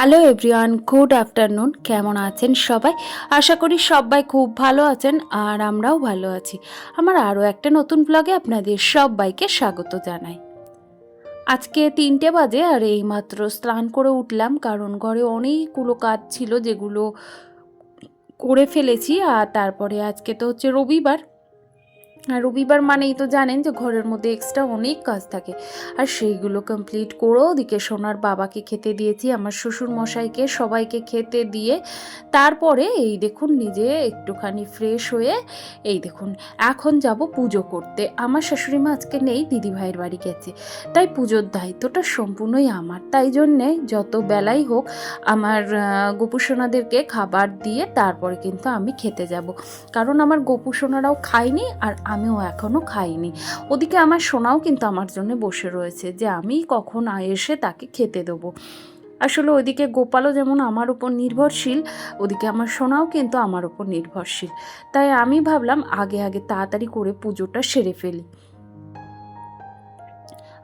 Hello everyone, good afternoon. কেমন আছেন সবাই? আশা করি সবাই খুব ভালো আছেন আর আমরাও ভালো আছি। আমার আরও একটা নতুন ব্লগে আপনাদের সবাইকে স্বাগত জানাই। আজকে তিনটে বাজে আর এইমাত্র স্নান করে উঠলাম কারণ ঘরে অনেকগুলো কাজ ছিল যেগুলো করে ফেলেছি আর তারপরে আজকে তো হচ্ছে রবিবার আর রবিবার মানেই তো জানেন যে ঘরের মধ্যে এক্সট্রা অনেক কাজ থাকে। আর সেইগুলো কমপ্লিট করেও ওদিকে সোনার বাবাকে খেতে দিয়েছি, আমার শ্বশুর মশাইকে সবাইকে খেতে দিয়ে। তারপরে এই দেখুন নিজে একটুখানি ফ্রেশ হয়ে, এই দেখুন, এখন যাব পুজো করতে। আমার শাশুড়ি মা আজকে নেই, দিদিভাইয়ের বাড়ি গেছে। তাই পুজোর দায়িত্বটা সম্পূর্ণই আমার। তাই জন্যে যত বেলাই হোক আমার গোপুসোনাদেরকে খাবার দিয়ে তারপরে কিন্তু আমি খেতে যাব। কারণ আমার গোপুসোনারাও খায়নি আর আমিও এখনও খাইনি। ওদিকে আমার সোনাও কিন্তু আমার জন্য বসে রয়েছে যে আমি কখন এসে তাকে খেতে দেবো। আসলে ওইদিকে গোপালও যেমন আমার উপর নির্ভরশীল, ওদিকে আমার সোনাও কিন্তু আমার উপর নির্ভরশীল। তাই আমি ভাবলাম আগে আগে তাড়াতাড়ি করে পুজোটা সেরে ফেলি।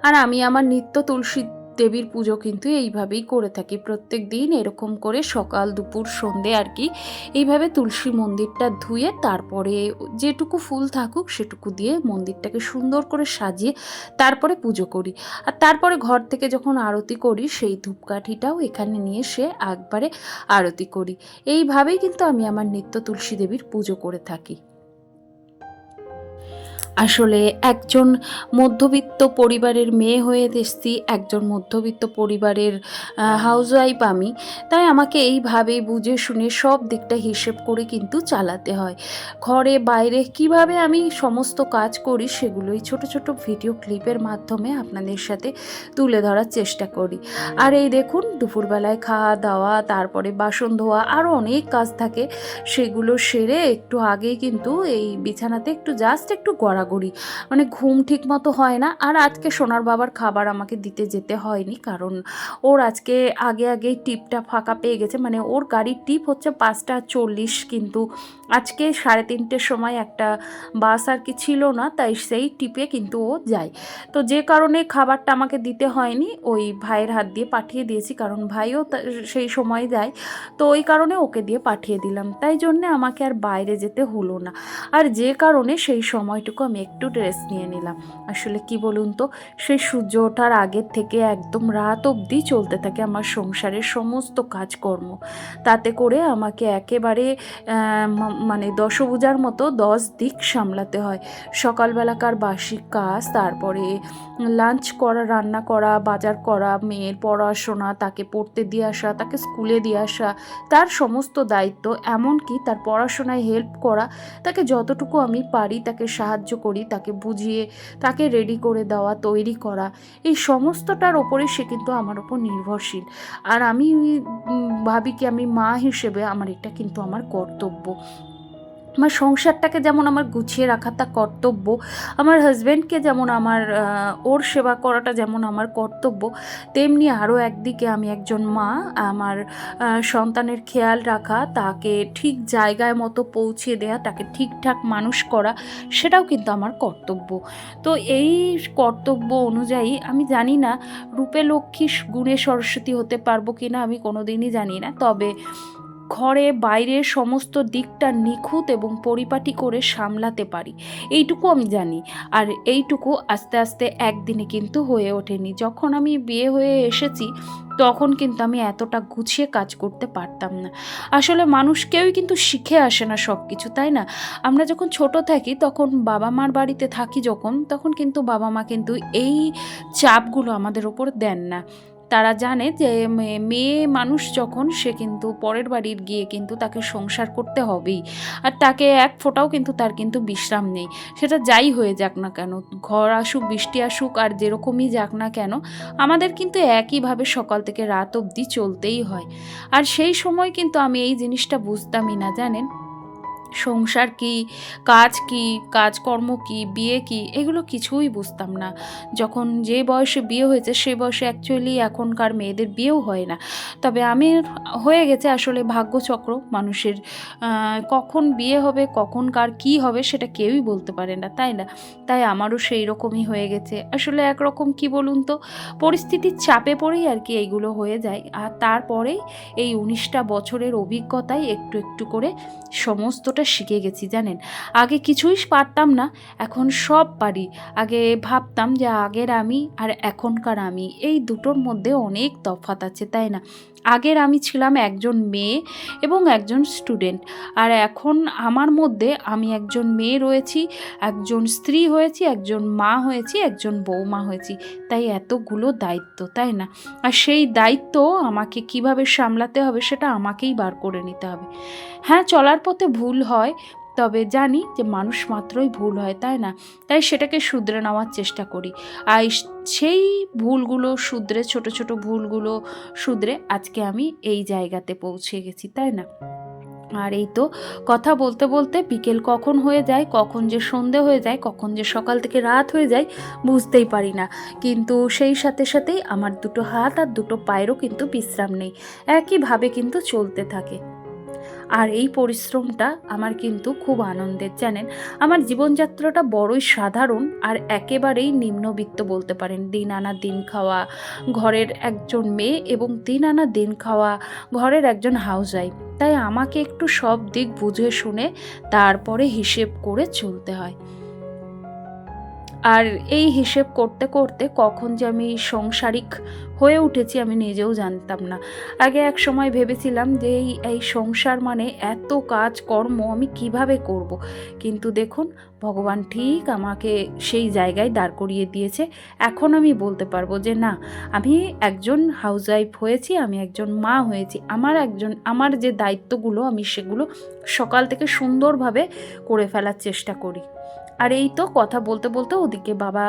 আর আমি আমার নিত্য তুলসী দেবীর পুজো কিন্তু এইভাবেই করে থাকি। প্রত্যেক দিন এরকম করে সকাল, দুপুর, সন্ধে আর কি এইভাবে তুলসী মন্দিরটা ধুয়ে তারপরে যেটুকু ফুল থাকুক সেটুকু দিয়ে মন্দিরটাকে সুন্দর করে সাজিয়ে তারপরে পুজো করি। আর তারপরে ঘর থেকে যখন আরতি করি সেই ধূপকাঠিটাও এখানে নিয়ে এসে একবারে আরতি করি। এইভাবেই কিন্তু আমি আমার নিত্য তুলসী দেবীর পুজো করে থাকি। আসলে একজন মধ্যবিত্ত পরিবারের মেয়ে হয়ে এসেছি একজন মধ্যবিত্ত পরিবারের হাউসওয়াইফ আমি। তাই আমাকে এইভাবে বুঝে শুনে সব দিকটা হিসেব করে কিন্তু চালাতে হয়। ঘরে, বাইরে কীভাবে আমি সমস্ত কাজ করি সেগুলোই ছোট ছোট ভিডিও ক্লিপের মাধ্যমে আপনাদের সাথে তুলে ধরার চেষ্টা করি। আর এই দেখুন, দুপুরবেলায় খাওয়া দাওয়া তারপরে বাসন ধোয়া আরও অনেক কাজ থাকে। সেগুলো সেরে একটু আগেই কিন্তু এই বিছানাতে একটু জাস্ট একটু গড়াগড়ি মানে ঘুম ঠিক মতো হয় না। আর আজকে সোনার বাবার খাবার আমাকে দিতে যেতে হয়নি। কারণ ওর আজকে আগে আগেই টিপটা ফাঁকা পেয়ে গেছে। মানে ওর গাড়ির টিপ হচ্ছে পাঁচটা চল্লিশ। কিন্তু আজকে সাড়ে তিনটের সময় একটা বাস আর কি ছিল না, তাই সেই টিপে কিন্তু ও যায়। তো যে কারণে খাবারটা আমাকে দিতে হয়নি, ওই ভাইয়ের হাত দিয়ে পাঠিয়ে দিয়েছি। কারণ ভাইও সেই সময় যায়। তো ওই কারণে ওকে দিয়ে পাঠিয়ে দিলাম। তাই জন্যে আমাকে আর বাইরে যেতে হলো না। আর যে কারণে সেই সময়টুকু আমি একটু ড্রেস নিয়ে নিলাম। আসলে কি বলুন তো, সেই সূর্য ওঠার আগের থেকে একদম রাত অবধি চলতে থাকে আমার সংসারের সমস্ত কাজকর্ম। তাতে করে আমাকে একেবারে মানে দশভুজার মতো দশ দিক সামলাতে হয়। সকালবেলাকার বাসি কাজ, তারপরে লাঞ্চ করা, রান্না করা, বাজার করা, মেয়ের পড়াশোনা, তাকে পড়তে দিয়ে আসা, তাকে স্কুলে দিয়ে আসা, তার সমস্ত দায়িত্ব। এমনকি তার পড়াশোনায় হেল্প করা, তাকে যতটুকু আমি পারি তাকে সাহায্য করি, তাকে বুঝিয়ে, তাকে রেডি করে দেওয়া, তৈরি করা, এই সমস্তটার ওপরে সে কিন্তু আমার ওপর নির্ভরশীল। আর আমি ভাবি কি আমি মা হিসেবে আমার এটা কিন্তু আমার কর্তব্য। আমার সংসারটাকে যেমন আমার গুছিয়ে রাখাটা কর্তব্য, আমার হাজব্যান্ডকে যেমন আমার ওর সেবা করাটা যেমন আমার কর্তব্য, তেমনি আরও একদিকে আমি একজন মা, আমার সন্তানের খেয়াল রাখা, তাকে ঠিক জায়গায় মতো পৌঁছে দেয়া, তাকে ঠিকঠাক মানুষ করা, সেটাও কিন্তু আমার কর্তব্য। তো এই কর্তব্য অনুযায়ী আমি জানি না রূপে লক্ষ্মী গুণে সরস্বতী হতে পারব কি না আমি কোনোদিনই জানি না। তবে ঘরে বাইরে সমস্ত দিকটা নিখুঁত এবং পরিপাটি করে সামলাতে পারি। এইটুকু আমি জানি। আর এইটুকু আস্তে আস্তে একদিনে কিন্তু হয়ে ওঠেনি। যখন আমি বিয়ে হয়ে এসেছি, তখন কিন্তু আমি এতটা গুছিয়ে কাজ করতে পারতাম না। আসলে মানুষ কেউই কিন্তু শিখে আসে না সব কিছু তাই না? আমরা যখন ছোট থাকি, তখন বাবা মার বাড়িতে থাকি যখন, তখন কিন্তু বাবা মা কিন্তু এই চাপগুলো আমাদের ওপর দেন না। তারা জানে যে মেয়ে মানুষ যখন, সে কিন্তু পরের বাড়ির গিয়ে কিন্তু তাকে সংসার করতে হবেই। আর তাকে এক ফোঁটাও কিন্তু তার কিন্তু বিশ্রাম নেই। সেটা যাই হয়ে যাক না কেন, ঘর আসুক, বৃষ্টি আসুক, আর যেরকমই যাক না কেন, আমাদের কিন্তু একইভাবে সকাল থেকে রাত অবধি চলতেই হয়। আর সেই সময় কিন্তু আমি এই জিনিসটা বুঝতামই না, জানেন? সংসার কি, কাজ কি, কাজকর্ম কি, বিয়ে কি, এগুলো কিছুই বুঝতাম না। যখন যে বয়সে বিয়ে হয়েছে, সে বয়সে অ্যাকচুয়ালি এখনকার মেয়েদের বিয়েও হয় না। তবে আমি হয়ে গেছে আসলে ভাগ্যচক্র মানুষের। কখন বিয়ে হবে, কখন কার কী হবে, সেটা কেউই বলতে পারে না, তাই না? তাই আমারও সেই রকমই হয়ে গেছে। আসলে একরকম কি বলুন তো, পরিস্থিতির চাপে পড়েই আর কি এইগুলো হয়ে যায়। আর তারপরেই এই উনিশটা বছরের অভিজ্ঞতায় একটু একটু করে সমস্তটা শিখে গেছি জানেন? আগে কিছুই পারতাম না, এখন সব পারি। আগে ভাবতাম যে আগের আমি আর এখনকার আমি, এই দুটোর মধ্যে অনেক তফাৎ আছে, তাই না? আগের আমি ছিলাম একজন মেয়ে এবং একজন স্টুডেন্ট, আর এখন আমার মধ্যে আমি একজন মেয়ে রয়েছি, একজন স্ত্রী হয়েছি, একজন মা হয়েছি, একজন বৌমা হয়েছি। তাই এতগুলো দায়িত্ব, তাই না? আর সেই দায়িত্ব আমাকে কীভাবে সামলাতে হবে সেটা আমাকেই বার করে নিতে হবে। হ্যাঁ চলার পথে ভুল হয়, তবে জানি যে মানুষ মাত্রই ভুল হয়, তাই না? তাই সেটাকে শুধরে নেওয়ার চেষ্টা করি। আর সেই ভুলগুলো শুধরে, ছোট ছোট ভুলগুলো শুধরে আজকে আমি এই জায়গাতে পৌঁছে গেছি, তাই না? আর এই তো কথা বলতে বলতে বিকেল কখন হয়ে যায়, কখন যে সন্ধে হয়ে যায়, কখন যে সকাল থেকে রাত হয়ে যায়, বুঝতেই পারি না। কিন্তু সেই সাথে সাথেই আমার দুটো হাত আর দুটো পায়েরও কিন্তু বিশ্রাম নেই। একইভাবে কিন্তু চলতে থাকে। আর এই পরিশ্রমটা আমার কিন্তু খুব আনন্দের, জানেন? আমার জীবনযাত্রাটা বড়ই সাধারণ আর একেবারেই নিম্নবিত্ত বলতে পারেন। দিন আনা দিন খাওয়া, ঘরের একজন মেয়ে এবং দিন আনা দিন খাওয়া, ঘরের একজন হাউস ওয়াইফ তাই আমাকে একটু সব দিক বুঝে শুনে তারপরে হিসেব করে চলতে হয়। আর এই হিসেব করতে করতে কখন যে আমি সংসারিক হয়ে উঠেছি আমি নিজেও জানতাম না। আগে এক সময় ভেবেছিলাম যে এই এই সংসার মানে এত কাজ কর্ম আমি কীভাবে করব। কিন্তু দেখুন, ভগবান ঠিক আমাকে সেই জায়গায় দাঁড় করিয়ে দিয়েছে। এখন আমি বলতে পারব যে না, আমি একজন হাউসওয়াইফ হয়েছি, আমি একজন মা হয়েছি। আমার একজন, আমার যে দায়িত্বগুলো আমি সেগুলো সকাল থেকে সুন্দরভাবে করে ফেলার চেষ্টা করি। আর এই তো কথা বলতে বলতে ওদিকে বাবা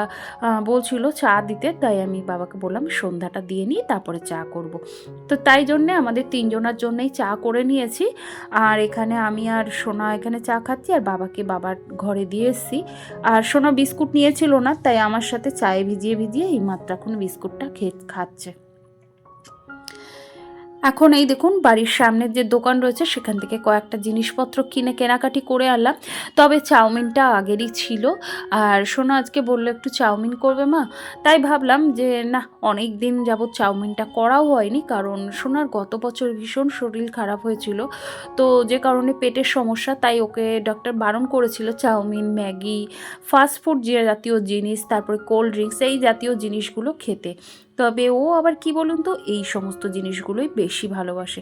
বলছিল চা দিতে, তাই আমি বাবাকে বললাম সন্ধ্যাটা দিয়ে নিই, তারপরে চা করব। তো তাই জন্যে আমাদের তিনজনের জন্যই চা করে নিয়েছি। আর এখানে আমি আর সোনা এখানে চা খাচ্ছি, আর বাবাকে বাবার ঘরে দিয়ে এসেছি। আর সোনা বিস্কুট নিয়েছিল না, তাই আমার সাথে চায়ে ভিজিয়ে ভিজিয়ে এই মাত্র এখন বিস্কুটটা খেয়ে খাচ্ছে। এখন এই দেখুন, বাড়ির সামনের যে দোকান রয়েছে, সেখান থেকে কয়েকটা জিনিসপত্র কিনে কেনাকাটি করে আনলাম। তবে চাউমিনটা আগেরই ছিল। আর শোনো আজকে বলল, একটু চাউমিন করবে মা? তাই ভাবলাম যে, না অনেক দিন যাবৎ চাউমিনটা করাও হয়নি, কারণ সোনার গত বছর ভীষণ শরীর খারাপ হয়েছিল। তো যে কারণে পেটের সমস্যা, তাই ওকে ডক্টর বারণ করেছিল, চাউমিন, ম্যাগি ফাস্টফুড যে জাতীয় জিনিস, তারপরে কোল্ড ড্রিঙ্কস, এই জাতীয় জিনিসগুলো খেতে। তবে ও আবার কি বলুন তো, এই সমস্ত জিনিসগুলোই বেশি ভালোবাসে।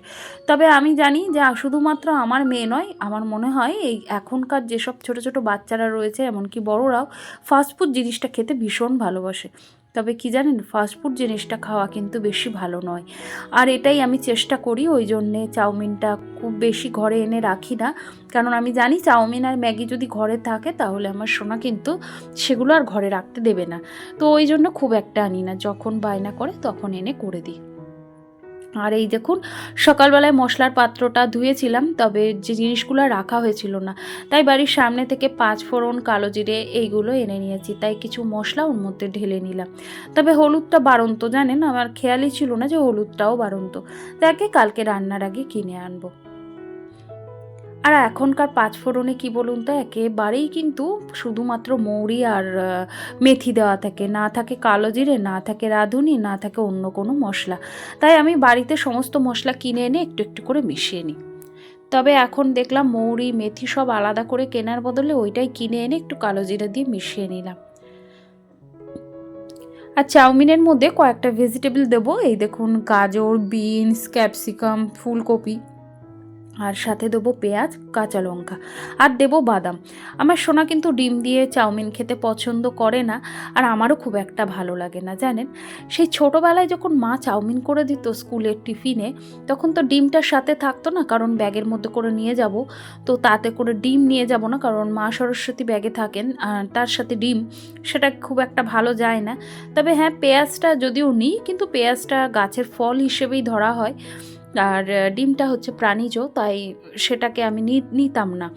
তবে আমি জানি যে শুধুমাত্র আমার মেয়ে নয়, আমার মনে হয় এই এখনকার যেসব ছোট ছোট বাচ্চারা রয়েছে, এমনকি বড়রাও ফাস্টফুড জিনিসটা খেতে ভীষণ ভালোবাসে। তবে কি জানেন ফাস্টফুড জিনিসটা খাওয়া কিন্তু বেশি ভালো নয়। আর এটাই আমি চেষ্টা করি, ওই জন্যে চাউমিনটা খুব বেশি ঘরে এনে রাখি না। কারণ আমি জানি চাউমিন আর ম্যাগি যদি ঘরে থাকে, তাহলে আমার সোনা কিন্তু সেগুলো আর ঘরে রাখতে দেবে না। তো ওই জন্য খুব একটা আনি না। যখন বায়না করে তখন এনে করে দিই। আর এই দেখুন, সকালবেলায় মশলার পাত্রটা ধুয়েছিলাম, তবে যে জিনিসগুলো রাখা হয়েছিল না। তাই বাড়ির সামনে থেকে পাঁচ ফোড়ন, কালো জিরে এইগুলো এনে নিয়েছি, তাই কিছু মশলা ওর মধ্যে ঢেলে নিলাম। তবে হলুদটা বাড়ন্ত, জানেন? আমার খেয়ালই ছিল না যে হলুদটাও বাড়ন্ত। তাকে কালকে রান্নার আগে কিনে আনব। আর এখনকার পাঁচফোড়নে কি বলুন তো, একেবারেই কিন্তু শুধুমাত্র মৌরি আর মেথি দেওয়া থাকে। না থাকে কালো জিরে, না থাকে রাঁধুনি, না থাকে অন্য কোনো মশলা। তাই আমি বাড়িতে সমস্ত মশলা কিনে এনে একটু একটু করে মিশিয়ে নিই। তবে এখন দেখলাম মৌরি, মেথি সব আলাদা করে কেনার বদলে ওইটাই কিনে এনে একটু কালো জিরে দিয়ে মিশিয়ে নিলাম। আর চাউমিনের মধ্যে কয়েকটা ভেজিটেবল দেবো। এই দেখুন, গাজর, বিনস, ক্যাপসিকাম, ফুলকপি। আর সাথে দেবো পেঁয়াজ, কাঁচা লঙ্কা আর দেবো বাদাম। আমার সোনা কিন্তু ডিম দিয়ে চাউমিন খেতে পছন্দ করে না আর আমারও খুব একটা ভালো লাগে না, জানেন? সেই ছোটোবেলায় যখন মা চাউমিন করে দিত স্কুলের টিফিনে, তখন তো ডিমটার সাথে থাকতো না, কারণ ব্যাগের মধ্যে করে নিয়ে যাব। তো তাতে করে ডিম নিয়ে যাব না, কারণ মা সরস্বতী ব্যাগে থাকেন আর তার সাথে ডিম, সেটা খুব একটা ভালো যায় না। তবে হ্যাঁ পেঁয়াজটা যদিও নিই, কিন্তু পেঁয়াজটা গাছের ফল হিসেবেই ধরা হয়। আর ডিমটা হচ্ছে প্রাণীজ, তাই সেটাকে আমি নিতাম না।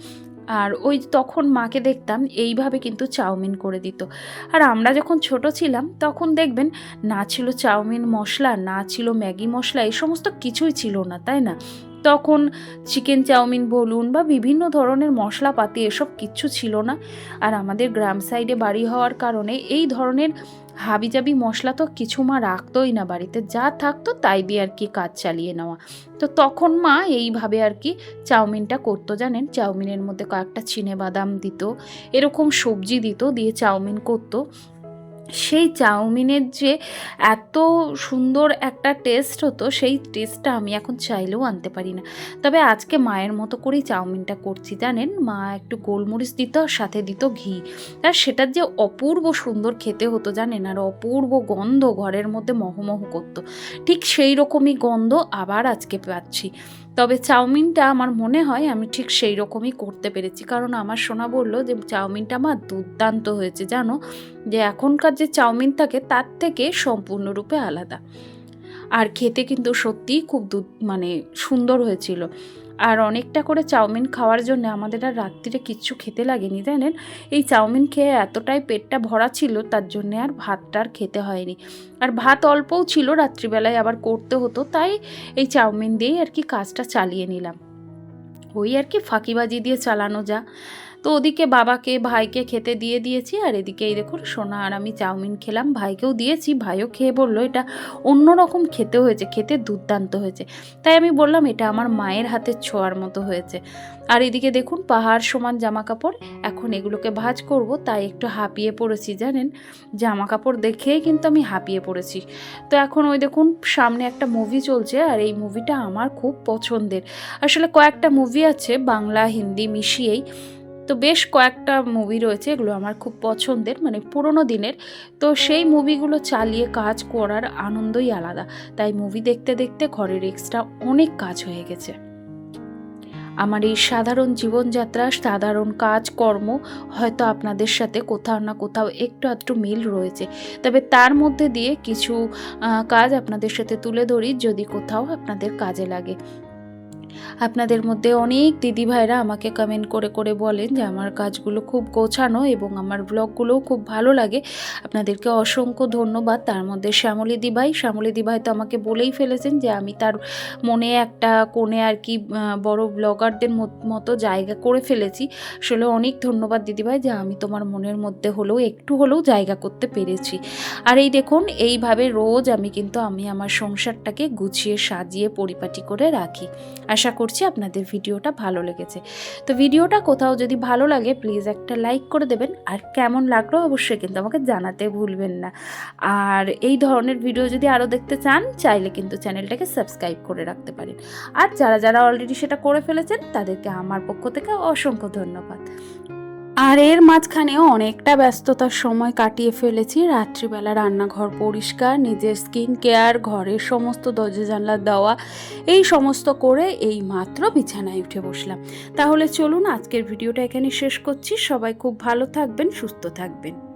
আর ওই তখন মাকে দেখতাম এইভাবে কিন্তু চাউমিন করে দিত। আর আমরা যখন ছোট ছিলাম, তখন দেখবেন না ছিল চাউমিন মশলা, না ছিল ম্যাগি মশলা, এই সমস্ত কিছুই ছিল না, তাই না? তখন চিকেন চাউমিন বলুন বা বিভিন্ন ধরনের মশলাপাতি, এসব কিচ্ছু ছিল না। আর আমাদের গ্রাম সাইডে বাড়ি হওয়ার কারণে এই ধরনের হাবিজাবি মশলা তো কিছু মা রাখতোই না। বাড়িতে যা থাকতো তাই দিয়ে আর কি কাজ চালিয়ে নেওয়া। তো তখন মা এইভাবে আর কি চাউমিনটা করতো জানেন? চাউমিনের মধ্যে কয়েকটা চিনে বাদাম দিত, এরকম সবজি দিত, দিয়ে চাউমিন করতো। সেই চাউমিনের যে এত সুন্দর একটা টেস্ট হতো, সেই টেস্টটা আমি এখন চাইলেও আনতে পারি না। তবে আজকে মায়ের মতো করেই চাউমিনটা করছি, জানেন? মা একটু গোলমরিচ দিত, আর সাথে দিত ঘি। আর সেটার যে অপূর্ব সুন্দর খেতে হতো, জানেন? আর অপূর্ব গন্ধ ঘরের মধ্যে মহমহ করতো। ঠিক সেই রকমই গন্ধ আবার আজকে পাচ্ছি। তবে চাউমিনটা আমার মনে হয় আমি ঠিক সেই রকমই করতে পেরেছি। কারণ আমার শোনা বলল যে, চাউমিনটা আমার দুর্দান্ত হয়েছে, জানো? যে, এখনকার যে চাউমিন থাকে, তার থেকে সম্পূর্ণরূপে আলাদা। আর খেতে কিন্তু সত্যিই খুব মানে সুন্দর হয়েছিল। আর অনেকটা করে চাউমিন খাওয়ার জন্য আমাদের আর রাত্রিরে কিচ্ছু খেতে লাগেনি, জানেন? এই চাউমিন খেয়ে এতটাই পেটটা ভরা ছিল, তার জন্য আর ভাতটা আর খেতে হয়নি। আর ভাত অল্পও ছিল, রাত্রিবেলায় আবার করতে হতো, তাই এই চাউমিন দিয়েই আর কি কাজটা চালিয়ে নিলাম। ওই আর কি ফাঁকিবাজি দিয়ে চালানো যা। তো ওদিকে বাবাকে, ভাইকে খেতে দিয়ে দিয়েছি। আর এদিকে এই দেখুন, সোনা আর আমি চাউমিন খেলাম। ভাইকেও দিয়েছি, ভাইও খেয়ে বলল, এটা অন্যরকম খেতে হয়েছে, খেতে দুর্দান্ত হয়েছে। তাই আমি বললাম, এটা আমার মায়ের হাতের ছোঁয়ার মতো হয়েছে। আর এদিকে দেখুন, পাহাড় সমান জামা কাপড় এখন এগুলোকে ভাজ করব, তাই একটু হাঁপিয়ে পড়েছি, জানেন? জামা কাপড় দেখেই কিন্তু আমি হাঁপিয়ে পড়েছি। তো এখন ওই দেখুন, সামনে একটা মুভি চলছে, আর এই মুভিটা আমার খুব পছন্দের। আসলে কয়েকটা মুভি আছে, বাংলা, হিন্দি মিশিয়েই। তো বেশ কয়েকটা মুভি রয়েছে, এগুলো আমার খুব পছন্দের মানে পুরোনো দিনের। তো সেই মুভিগুলো চালিয়ে কাজ করার আনন্দই আলাদা। তাই মুভি দেখতে দেখতে ঘরের এক্সট্রা অনেক কাজ হয়ে গেছে। আমার এই সাধারণ জীবনযাত্রা সাধারণ কাজ কর্ম হয়তো আপনাদের সাথে কোথাও না কোথাও একটু আধটু মিল রয়েছে। তবে তার মধ্যে দিয়ে কিছু কাজ আপনাদের সাথে তুলে ধরি, যদি কোথাও আপনাদের কাজে লাগে। আপনাদের মধ্যে অনেক দিদিভাইরা আমাকে কমেন্ট করে করে বলেন যে আমার কাজগুলো খুব গোছানো এবং আমার ব্লগগুলোও খুব ভালো লাগে। আপনাদেরকে অসংখ্য ধন্যবাদ। তার মধ্যে শ্যামলী দিভাই শ্যামলী দিভাই তো আমাকে বলেই ফেলেছেন যে আমি তার মনে একটা কোণে আর কি বড় ব্লগারদের মতো জায়গা করে ফেলেছি। আসলে অনেক ধন্যবাদ দিদিভাই যে আমি তোমার মনের মধ্যে হলেও, একটু হলেও জায়গা করতে পেরেছি। আর এই দেখুন, এইভাবে রোজ আমি কিন্তু, আমি আমার সংসারটাকে গুছিয়ে সাজিয়ে, পরিপাটি করে রাখি। আশা করছি আপনাদের ভিডিওটা ভালো লেগেছে। তো ভিডিওটা কোথাও যদি ভালো লাগে প্লিজ একটা লাইক করে দেবেন। আর কেমন লাগল অবশ্যই কিন্তু আমাকে জানাতে ভুলবেন না। আর এই ধরনের ভিডিও যদি আরও দেখতে চান, চাইলে কিন্তু চ্যানেলটাকে সাবস্ক্রাইব করে রাখতে পারেন। আর যারা যারা অলরেডি সেটা করে ফেলেছেন, তাদেরকে আমার পক্ষ থেকে অসংখ্য ধন্যবাদ। আর এর মাঝখানেও অনেকটা ব্যস্ততার সময় কাটিয়ে ফেলেছি। রাত্রিবেলা রান্নাঘর পরিষ্কার, নিজের স্কিন কেয়ার, ঘরের সমস্ত দরজা জানলা দেওয়া, এই সমস্ত করে এই মাত্র বিছানায় উঠে বসলাম। তাহলে চলুন আজকের ভিডিওটা এখানে শেষ করছি। সবাই খুব ভালো থাকবেন, সুস্থ থাকবেন।